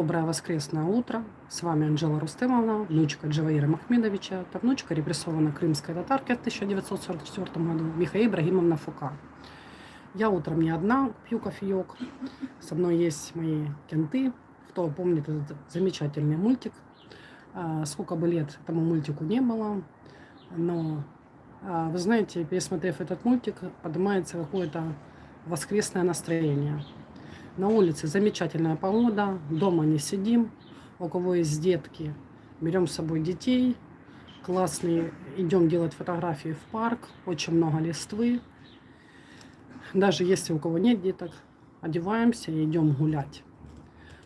Доброе воскресное утро. С вами Анжела Рустемовна, внучка Джаваира Махмедовича. Это внучка репрессована крымской татарки в 1944 году Михаила Ибрагимовна Фука. Я утром не одна пью кофеек. Со мной есть мои кенты. Кто помнит этот замечательный мультик. А, Сколько бы лет этому мультику не было. Но, а, вы знаете, пересмотрев этот мультик, поднимается какое-то воскресное настроение. На улице замечательная погода, дома не сидим. У кого есть детки, берем с собой детей. Классные, идем делать фотографии в парк, очень много листвы. Даже если у кого нет деток, одеваемся и идем гулять.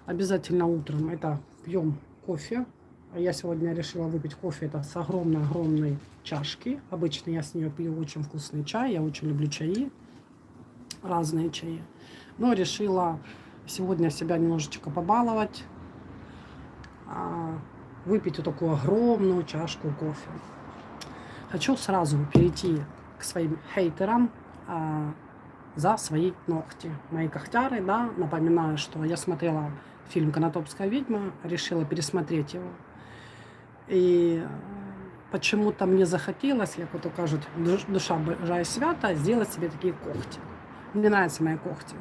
Обязательно утром это пьем кофе. А Я сегодня решила выпить кофе это с огромной-огромной чашки. Обычно я с нее пью очень вкусный чай. Я очень люблю чаи, разные чаи. Но решила сегодня себя немножечко побаловать, а, выпить вот такую огромную чашку кофе. Хочу сразу перейти к своим хейтерам а, за свои ногти. Мои когтяры, да, напоминаю, что я смотрела фильм «Конотопская ведьма», решила пересмотреть его. И почему-то мне захотелось, як вот кажуть, душ- душа бажає свята, сделать себе такие когти. Мне нравятся мои когти.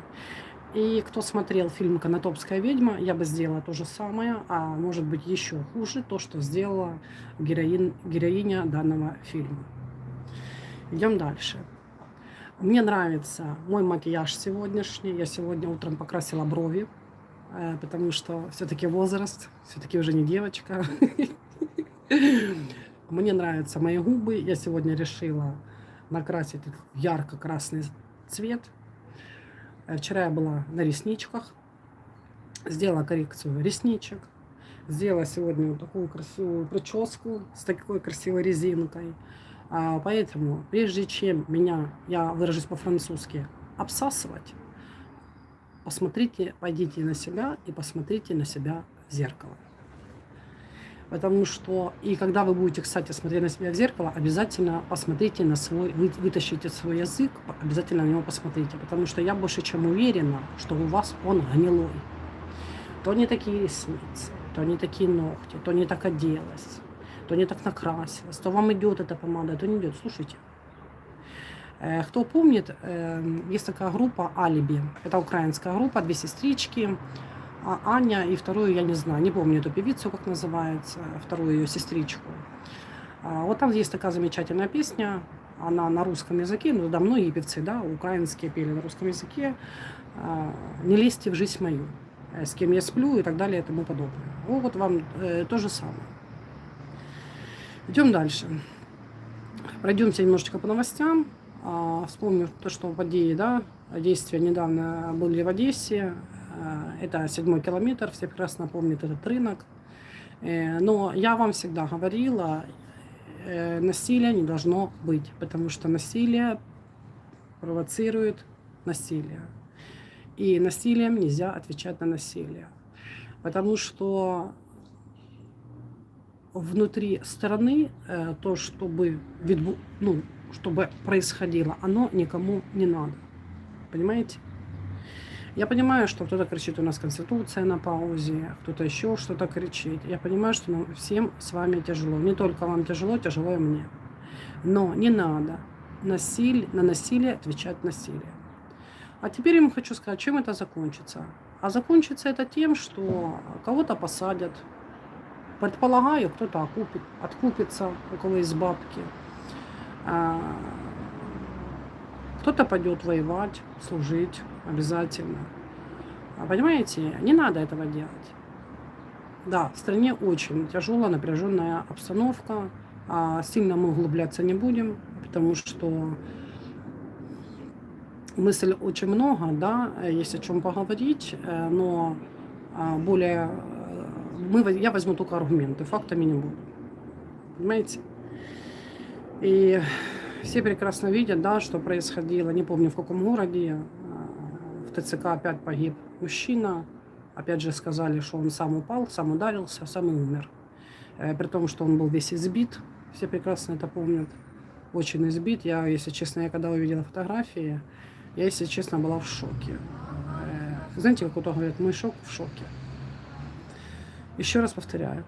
И кто смотрел фильм «Конотопская ведьма», я бы сделала то же самое, а может быть еще хуже, то, что сделала героин, героиня данного фильма. Идем дальше. Мне нравится мой макияж сегодняшний. Я сегодня утром покрасила брови, э, потому что все-таки возраст, все-таки уже не девочка. Мне нравятся мои губы. Я сегодня решила накрасить ярко-красный цвет. Э, Вчера я была на ресничках, сделала коррекцию ресничек, сделала сегодня вот такую красивую прическу с такой красивой резинкой. А, Поэтому, прежде чем меня, я выражусь по-французски, обсасывать, посмотрите, пойдите на себя и посмотрите на себя в зеркало. Потому что, и когда вы будете, кстати, смотреть на себя в зеркало, обязательно посмотрите на свой, вы, вытащите свой язык, обязательно на него посмотрите. Потому что я больше чем уверена, что у вас он гнилой. То не такие ресницы, то не такие ногти, то не так оделась, то не так накрасилась, то вам идет эта помада, то не идет. Слушайте, э, кто помнит, э, есть такая группа «Алиби». Это украинская группа, две сестрички. А Аня и вторую, я не знаю, не помню эту певицу, как называется, вторую ее сестричку. А, Вот там есть такая замечательная песня, она на русском языке, ну да, многие певцы, да, украинские пели на русском языке, а, «Не лезьте в жизнь мою», э, «С кем я сплю» и так далее и тому подобное. Ну, вот вам э, то же самое. Идем дальше. Пройдемся немножечко по новостям. А, Вспомню то, что в Одессе, да, действия недавно были в Одессе. А, Это седьмой километр, все прекрасно помнят этот рынок. Э, Но я вам всегда говорила, э, насилия не должно быть, потому что насилие провоцирует насилие. И насилием нельзя отвечать на насилие. Потому что внутри страны э, то, чтобы, ну, чтобы происходило, оно никому не надо. Понимаете? Я понимаю, что кто-то кричит, у нас Конституция на паузе, кто-то еще что-то кричит. Я понимаю, что нам всем с вами тяжело. Не только вам тяжело, тяжело и мне. Но не надо насиль... на насилие отвечать насилием. А теперь я вам хочу сказать, чем это закончится. А закончится это тем, что кого-то посадят. Предполагаю, кто-то окупит, откупится, у кого есть бабки. А, Кто-то пойдет воевать, служить обязательно. А Понимаете, не надо этого делать. Да, в стране очень тяжелая, напряженная обстановка. А сильно мы углубляться не будем, потому что мысль очень много, да, есть о чем поговорить, э, но а, более э, мы, я возьму только аргументы, фактами не буду. Понимаете? И все прекрасно видят, да, что происходило, не помню в каком городе, в ТЦК опять погиб мужчина, опять же сказали, что он сам упал, сам ударился, сам и умер. Э, При том, что он был весь избит, все прекрасно это помнят, очень избит. Я, если честно, я когда увидела фотографии, я, если честно, была в шоке. Э, Знаете, как кто-то говорит, мой шок в шоке. Еще раз повторяю,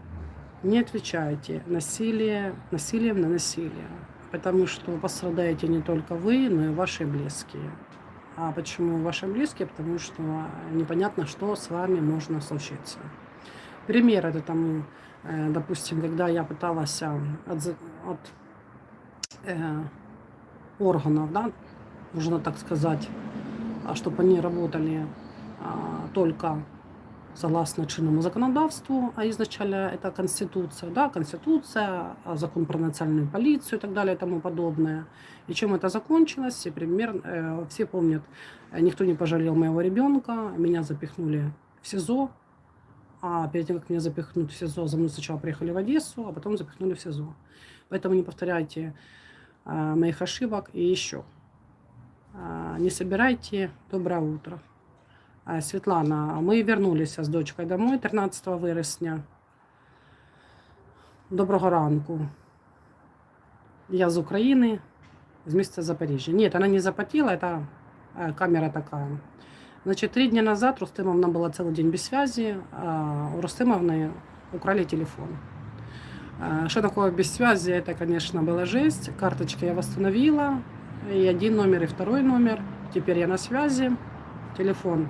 не отвечайте насилие, насилием на насилие, потому что пострадаете не только вы, но и ваши близкие. А почему ваши близкие? Потому что непонятно, что с вами можно случиться. Пример это тому, э, допустим, когда я пыталась э, от, от э, органов, да, можно так сказать, чтобы они работали а, только согласно чинному законодавству, а изначально это Конституция, да, Конституция, а, закон про национальную полицию и так далее и тому подобное. И чем это закончилось, и пример, э, все помнят, никто не пожалел моего ребенка, меня запихнули в СИЗО, а перед тем, как меня запихнуть в СИЗО, за мной сначала приехали в Одессу, а потом запихнули в СИЗО. Поэтому не повторяйте э, моих ошибок. И еще, э, не собирайте доброе утро. Е, Світлана, ми вернулися з дочкою домой 13 вересня. Доброго ранку. Я з України, з міста Запоріжжя. Ні, вона не запотіла, это э, камера такая. Значит, три дня назад Рустемовна была целый день без связи. а У Рустемовны украли телефон. А, Что такое без связи? Это, конечно, была жесть. Карточки я восстановила. И один номер, и второй номер. Теперь я на связи. Телефон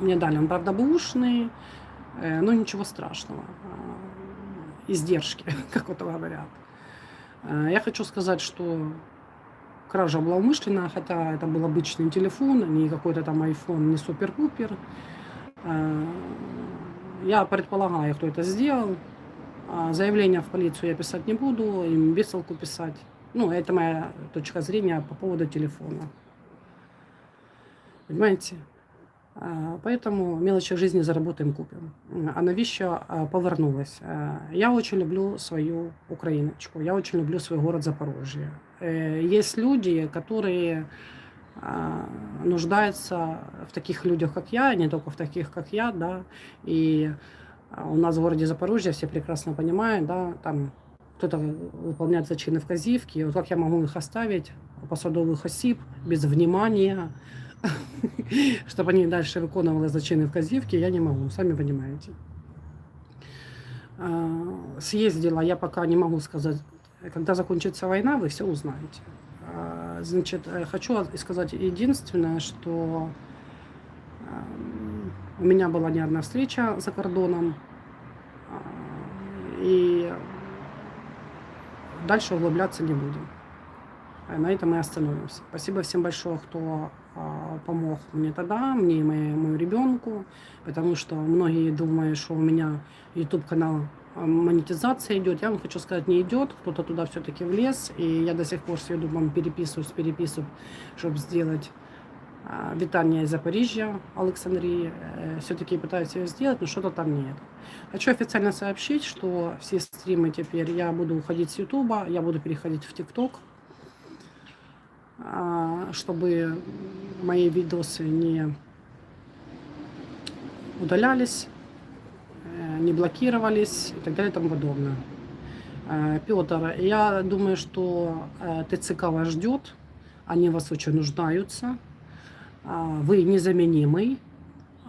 мне дали. Он, правда, бэушный, э, но ничего страшного. А, Издержки, как вот говорят. Э, Я хочу сказать, что кража была умышленная, хотя это был обычный телефон, не какой-то там iPhone, не супер-пупер. Э, Я предполагаю, кто это сделал. А Заявление в полицию я писать не буду, им бесолку писать. Ну, это моя точка зрения по поводу телефона. Понимаете? А, Поэтому мелочи жизни заработаем, купим. А навіщо а, повернулась? А, Я очень люблю свою Украиночку, я очень люблю свой город Запорожье. Э, Есть люди, которые а, нуждаются в таких людях, как я, не только в таких, как я, да, и а, у нас в городе Запорожье все прекрасно понимают, да, там кто-то выполняет зачины вказівки, вот как я могу их оставить, посадовых осіб, без внимания, чтобы они дальше выполняли зачины вказівки, я не могу, сами понимаете. А, Съездила, я пока не могу сказать, когда закончится война, вы все узнаете. А, Значит, э, хочу сказать единственное, что ам, у меня была не одна встреча за кордоном, а, и дальше углубляться не будем. На этом мы остановимся. Спасибо всем большое, кто помог мне тогда, мне и моему ребенку, потому что многие думают, что у меня YouTube канал а, монетизация идет. Я вам хочу сказать, не идет. Кто-то туда все-таки влез, и я до сих пор с YouTube переписываюсь, переписываю, чтобы сделать а, витание из Запоріжжя, Александрии. Все-таки пытаюсь ее сделать, но что-то там нет. Хочу официально сообщить, что все стримы теперь я буду уходить с Ютуба, я буду переходить в ТикТок, чтобы мои видосы не удалялись, э, не блокировались и так далее и тому подобное. Э, Петр, я думаю, что э, ТЦК вас ждет, они вас очень нуждаются, А, вы незаменимый,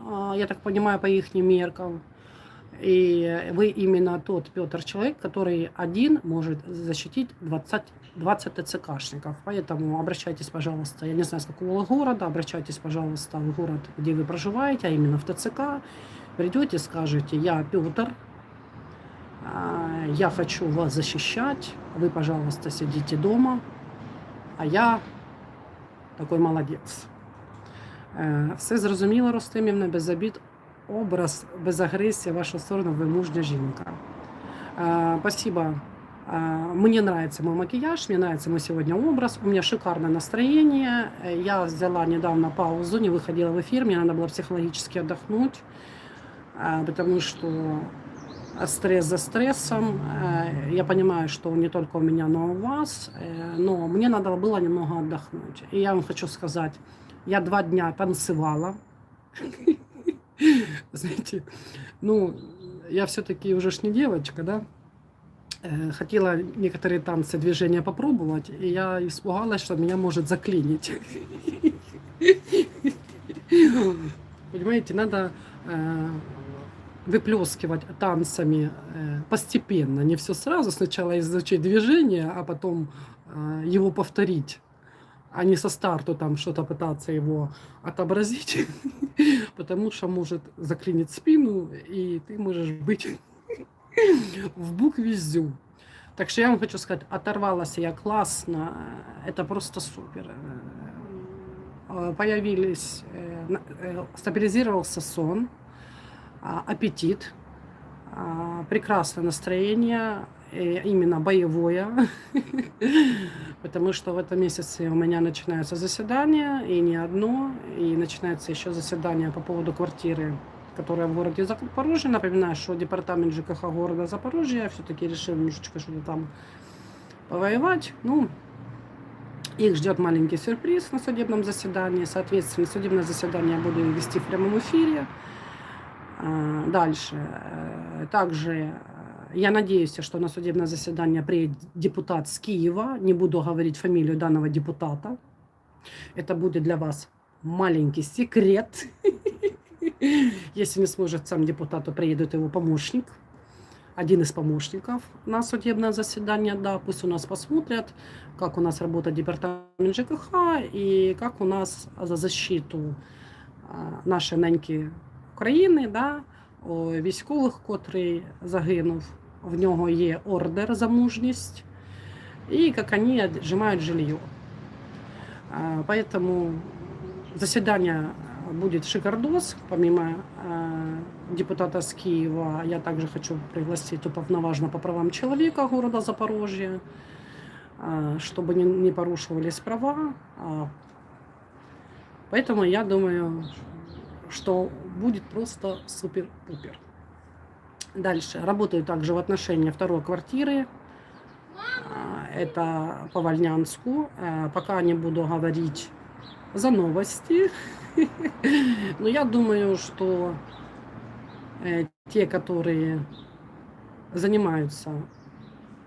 а, я так понимаю, по их меркам. И вы именно тот Петр человек, который один может защитить 20, 20 ТЦКшников. Поэтому обращайтесь, пожалуйста, я не знаю, с какого города, обращайтесь, пожалуйста, в город, где вы проживаете, а именно в ТЦК. Придете, скажете, я Петр, а, я хочу вас защищать, вы, пожалуйста, сидите дома, а я такой молодець. Е, Все зрозуміло, Ростимівна, без обід, образ, без агресії в вашу сторону, ви мужня жінка. Е, Спасибо. Е, Мне нравится мой макияж, мне нравится мой сегодня образ, у меня шикарное настроение. Я взяла недавно паузу, не выходила в эфир, мне надо было психологически отдохнуть, э, потому что стресс за стрессом. Э, Я понимаю, что не только у меня, но и у вас. Э, Но мне надо было немного отдохнуть. И я вам хочу сказать, я два дня танцевала. Знаете, ну, я все-таки уже ж не девочка, да? Хотела некоторые танцы, движения попробовать, и я испугалась, что меня может заклинить. Понимаете, надо выплескивать танцами постепенно, не все сразу, сначала изучить движение, а потом его повторить, а не со старту там что-то пытаться его отобразить, потому что может заклинить спину, и ты можешь быть в букве «зю». Так что я вам хочу сказать, оторвалась я классно, это просто супер. Э, Появились, э, э, стабилизировался сон, а, аппетит, а, прекрасное настроение, э, именно боевое, потому что в этом месяце у меня начинается заседание, и не одно, и начинается еще заседание по поводу квартиры, которая в городе Запорожье. Напоминаю, что департамент ЖКХ города Запорожья все-таки решил немножечко что-то там повоевать. Ну, их ждет маленький сюрприз на судебном заседании. Соответственно, судебное заседание буду вести в прямом эфире. А, Дальше. э, Также э, я надеюсь, что на судебное заседание приедет депутат с Киева. Не буду говорить фамилию данного депутата. Это будет для вас маленький секрет. Если не сможет сам депутат, то приедет его помощник. Один из помощников на судебное заседание, да, пусть у нас посмотрят, как у нас работает департамент ЖКХ и как у нас за защиту а, нашої неньки України, да, військових, котрий загинув. В нього є ордер за мужність, і як вони отжимають жилье. Поэтому заседание будет шикардос. Помимо э, депутата с Киева, я также хочу пригласить уполноваженного по правам человека города Запорожья, э, чтобы не, не порушивались права. А, Поэтому я думаю, что будет просто супер-пупер. Дальше. Работаю также в отношении второй квартиры. А, Это по Вольнянску. Э, Пока не буду говорить за новости. Но я думаю, что э, те, которые занимаются,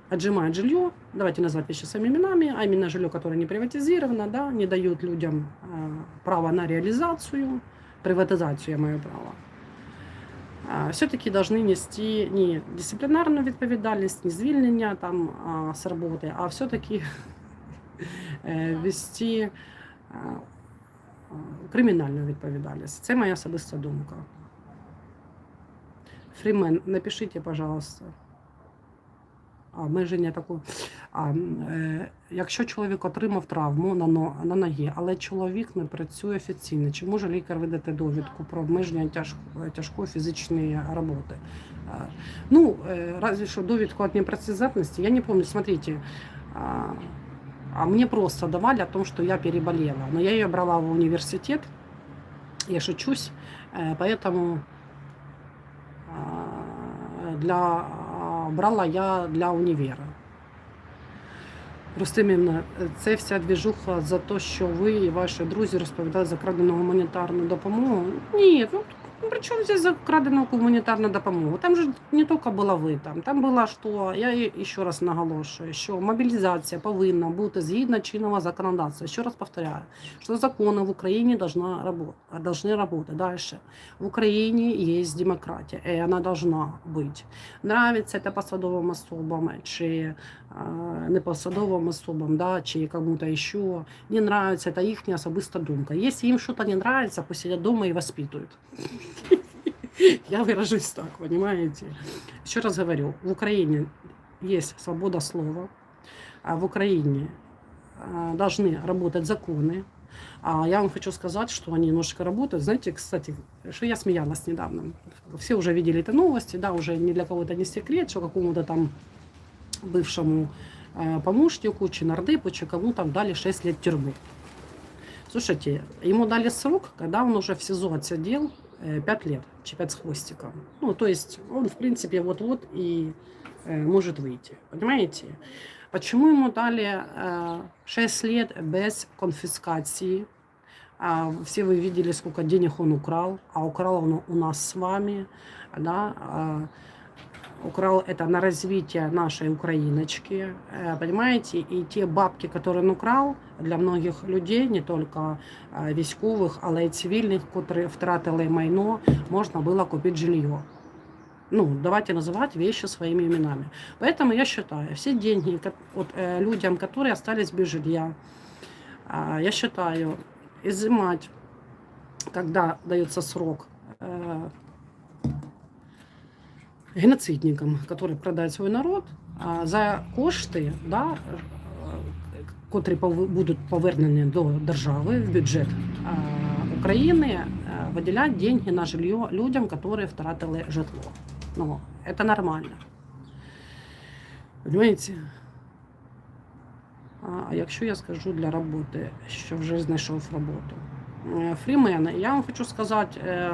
отжимают жилье, давайте назвать вещи своими именами, а именно жилье, которое не приватизировано, да, не дают людям э, право на реализацию, приватизацию, я маю право, все-таки должны нести не дисциплинарную відповідальність, не звільнення там а, з роботи, а все-таки е, вести а, а, кримінальну відповідальність. Це моя особиста думка. Фрімен, напишіть, пожалуйста. А, меження таку. А, е, якщо чоловік отримав травму на, но- на ногі, але чоловік не працює офіційно, чи може лікар видати довідку про обмеження тяж, тяжкої фізичної роботи? А, ну, е, разве що довідку від непрацездатності, я не помню, смотрите, а, а мне просто давали о том, что я переболела. Но я ее брала в университет, я шучусь, э, поэтому для, брала я для універа. Рустимівна, це вся двіжуха за те, що ви і ваші друзі розповідають за крадену гуманітарну допомогу. Ні, ну ну, при чому здесь за крадену гуманітарну допомогу? Там же не тільки була ви там. Там була що, я і- ще раз наголошую, що мобілізація повинна бути згідно чинного законодавства. Ще раз повторяю, що закони в Україні должна работать, должны работать. Дальше. В Україні є демократія, і вона должна бути. Нравиться це посадовим особам, чи э, непосадовым особам, да, чи кому-то еще не нравится, это их особистая думка. Если им что-то не нравится, пусть сидят дома и воспитывают. Я выражусь так, понимаете? Еще раз говорю, в Украине есть свобода слова, а в Украине а, должны работать законы. А я вам хочу сказать, что они немножко работают. Знаете, кстати, что я смеялась недавно. Все уже видели это новости, да, уже ни для кого это не секрет, что какому-то там бывшему э, помощнику, чи нардепу, чи кому там дали 6 лет тюрьмы. Слушайте, ему дали срок, когда он уже в СИЗО отсидел 5 лет, чи 5 с хвостиком. Ну, то есть он, в принципе, вот-вот и э, может выйти. Понимаете? Почему ему дали э, 6 лет без конфискации? А, все вы видели, сколько денег он украл, а украл он у нас с вами, да, а, украл это на развитие нашей Украиночки, э, понимаете, и те бабки, которые он украл, для многих людей, не только э, військових, але й цивільних, котрі втратили майно, можна було купити жилье. Ну, давайте называть вещи своими именами. Поэтому я считаю, все деньги ко- вот, э, людям, которые остались без жилья, а, я считаю, изымать, когда дается срок э, геноцидникам, которые продают свой народ, за кошти, да, котрі будуть повернені до держави в бюджет України, е, виділяти деньги на жилье людям, які втратили житло. Ну, це нормально. Понимаете? А якщо я скажу для роботи, що вже знайшов роботу. Е, Фрімен, я вам хочу сказати, е,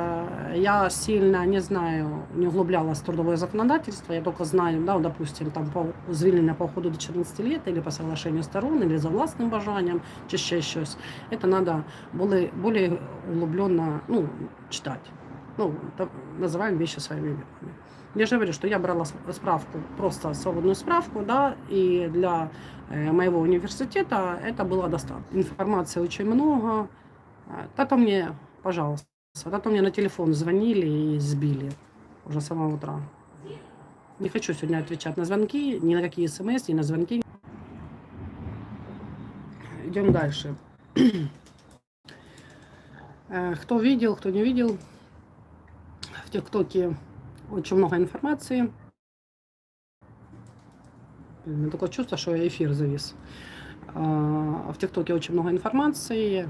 я сильно не знаю, не углублялась в трудовое законодательство, я только знаю, да, допустим, там по звільнення по уходу до 14 лет, или по соглашению сторон, или за власним бажанням, чи ще щось. Это надо более, более углубленно ну, читать. Ну, так, называем вещи своими именами. Я же говорю, что я брала с- справку, просто свободную справку, да, и для э, моего университета это было достаточно. Информации очень много. А, Да-то мне, пожалуйста, да-то мне на телефон звонили и сбили уже с самого утра. Не хочу сегодня отвечать на звонки, ни на какие смс, ни на звонки. Идем дальше. Э, Кто видел, кто не видел, в ТикТоке очень много информации. У меня такое чувство, что эфир завис. А, В ТикТоке очень много информации.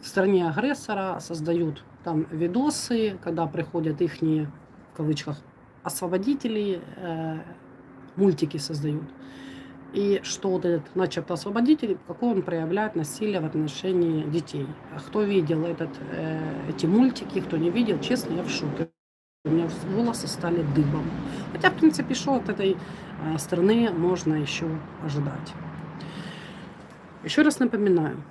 В стране агрессора создают там видосы, когда приходят их, в кавычках, освободители, э, мультики создают. И что вот этот начебто освободитель, какое он проявляет насилие в отношении детей. А Кто видел этот, э, эти мультики, кто не видел, честно, я в шоке. У меня волосы стали дыбом. Хотя, в принципе, что от этой э, страны можно еще ожидать. Еще раз напоминаю,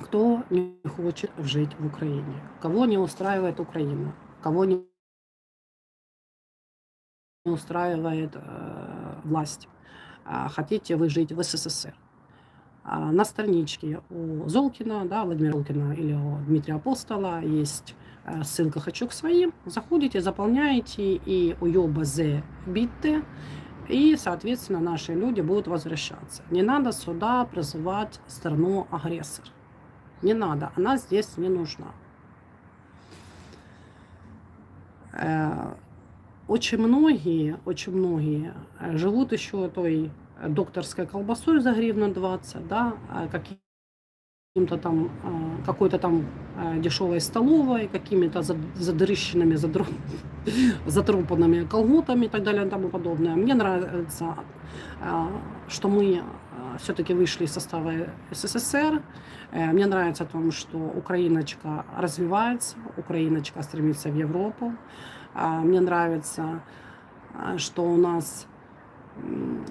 кто не хочет жить в Украине, кого не устраивает Украина, кого не устраивает э, власть, а хотите вы жить в СССР. А на страничке у Золкина, да, Владимира Золкина или у Дмитрия Апостола есть э, ссылка «Хочу к своим». Заходите, заполняете и уёба зе битты, и, соответственно, наши люди будут возвращаться. Не надо сюда призывать страну-агрессор. Не надо, она здесь не нужна. Э, Очень многие, очень многие э, живут еще той э, докторской колбасой за гривну 20, да, а каким-то там, э, какой-то там дешевой столовой, какими-то зад- задрыщенными, задро- затрупанными колготами и так далее и тому подобное. Мне нравится, э, что мы все-таки вышли из состава СССР. Э, Мне нравится о том, что Украиночка развивается, Украиночка стремится в Европу. А, Мне нравится, а, что у нас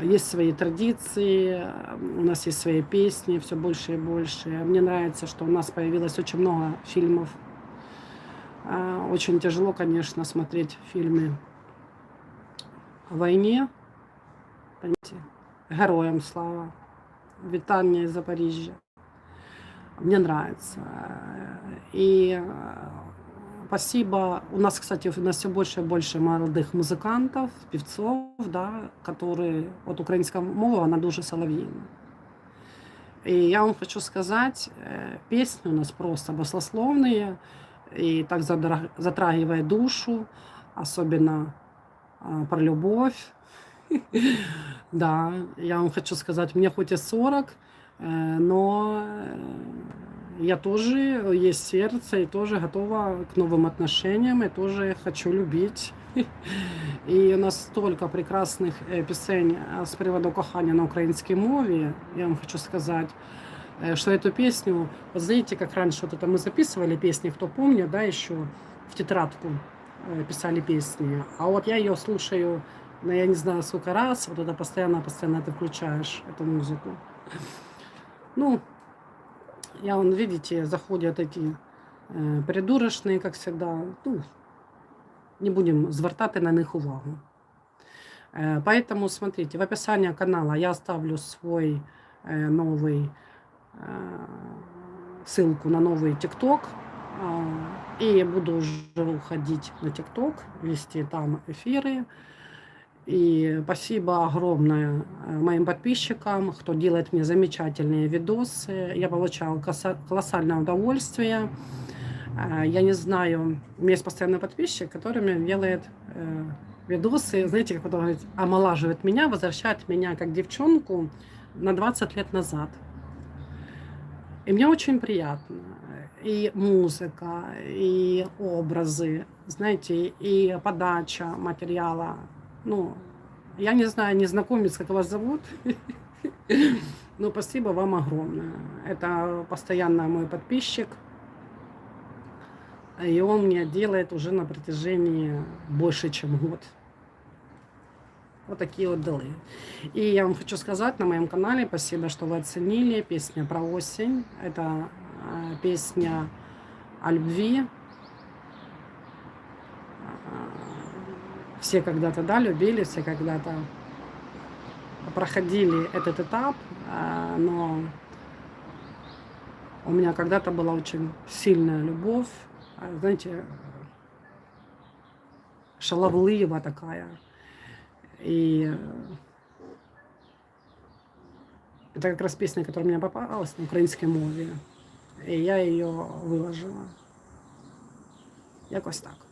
есть свои традиции, у нас есть свои песни, все больше и больше. Мне нравится, что у нас появилось очень много фильмов. А, Очень тяжело, конечно, смотреть фильмы о войне. Понимаете? Героям слава. Витание из Запоріжжя. Мне нравится. И э, спасибо. У нас, кстати, у нас все больше и больше молодых музыкантов, певцов, да, которые... Вот украинская мова, она дуже соловьина. И я вам хочу сказать, э, песни у нас просто баслословные, и так затрагивает душу, особенно а, про любовь. Да, я вам хочу сказать, мне хоть и 40, э, но э, я тоже, есть сердце, и тоже готова к новым отношениям, и тоже хочу любить. І у нас столько прекрасних е, пісень е, з приводу кохання на українській мові. Я вам хочу сказати, э, что эту песню, вот знаете, как раньше вот это мы записывали песни, кто помнит, да, еще в тетрадку э, писали песни. А вот я ее слушаю, ну, я не знаю, сколько раз, вот это постоянно, постоянно ты включаешь эту музыку. Ну, я вон, видите, заходят эти э, придурочные, как всегда. Ну, не будем звертати на них увагу. Э, Поэтому смотрите, в описании канала я оставлю свой э, новый э, ссылку на новый ТикТок. А, И буду уже уходить на ТикТок, вести там эфиры. И спасибо огромное э, моим подписчикам, кто делает мне замечательные видосы. Я получаю коса- колоссальное удовольствие. Э, Я не знаю, у меня есть постоянный подписчик, который мне делает э, видосы, знаете, как он говорит, омолаживает меня, возвращает меня как девчонку на 20 лет назад. И мне очень приятно. И музыка, и образы, знаете, и подача материала. Ну, я не знаю, незнакомец, как вас зовут. Но спасибо вам огромное. Это постоянно мой подписчик. И он мне делает уже на протяжении больше, чем год. Вот такие вот дела. И я вам хочу сказать на моем канале, спасибо, что вы оценили. Песня про осень. Это э, песня о любви Э, Все когда-то, да, любили, все когда-то проходили этот этап, э, но у меня когда-то была очень сильная любовь, э, знаете, шаловлива такая. И э, это как раз песня, которая мне попалась на украинской мове. І я її виложила. Якось так.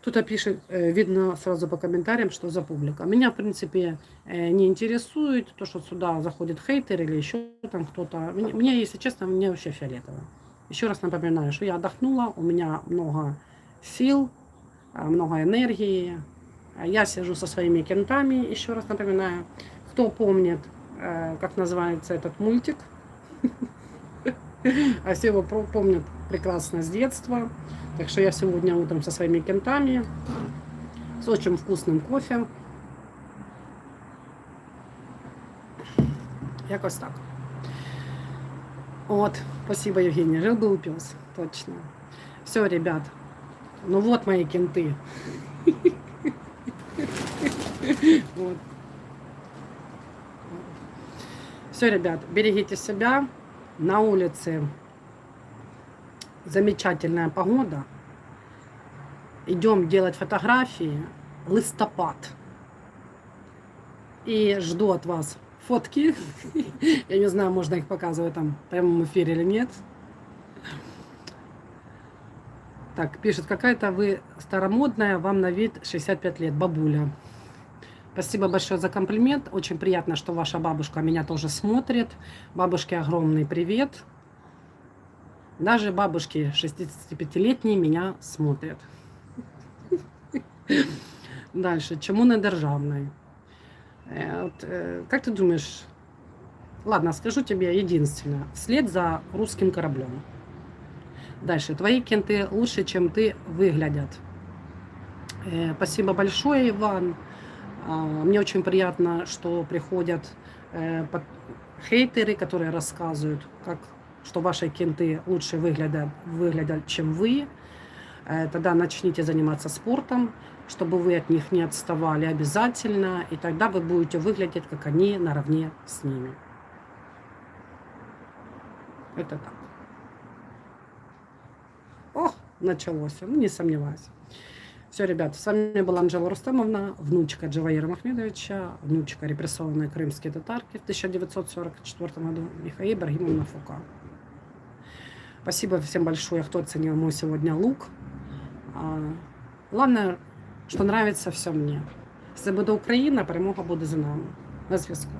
Кто-то пишет, э, видно сразу по комментариям, что за публика. Меня, в принципе, э, не интересует то, что сюда заходит хейтер или еще там кто-то. Мне, если честно, мне вообще фиолетово. Еще раз напоминаю, что я отдохнула, у меня много сил, а, много энергии. Я сижу со своими кентами, еще раз напоминаю. Кто помнит, э, как называется этот мультик, а все его помнят прекрасно с детства. Так что я сегодня утром со своими кентами, с очень вкусным кофе. Якось так. Вот, спасибо, Евгения. Жил был пес, точно. Все, ребят. Ну вот мои кенты. Вот. Все, ребят, берегите себя. На улице замечательная погода. Идем делать фотографии. Листопад. И жду от вас фотки. Я не знаю, можно их показывать там в прямом эфире или нет. Так, пишет, какая-то вы старомодная, вам на вид 65 лет, бабуля. Спасибо большое за комплимент. Очень приятно, что ваша бабушка меня тоже смотрит. Бабушке огромный привет. Даже бабушки 65-летние меня смотрят. Дальше. Чому не державной? Э, э, как ты думаешь? Ладно, скажу тебе единственное. Вслед за русским кораблем. Дальше. Твои кенты лучше, чем ты, выглядят. Э, Спасибо большое, Иван. А, Мне очень приятно, что приходят э, хейтеры, которые рассказывают, как, что ваши кенты лучше выглядят, выглядят, чем вы. Э, Тогда начните заниматься спортом, чтобы вы от них не отставали обязательно, и тогда вы будете выглядеть, как они, наравне с ними. Это так. О, началось. Ну, не сомневаюсь. Все, ребята, с вами была Анжела Рустемовна, внучка Джаваира Махмедовича, внучка репрессованной крымской татарки в 1944 году, Михаил Ибрагимовна Фука. Спасибо всем большое, кто оценил мой сегодня лук. Главное, что нравится все мне. Если буде Україна, перемога буде за нами. На зв'язку.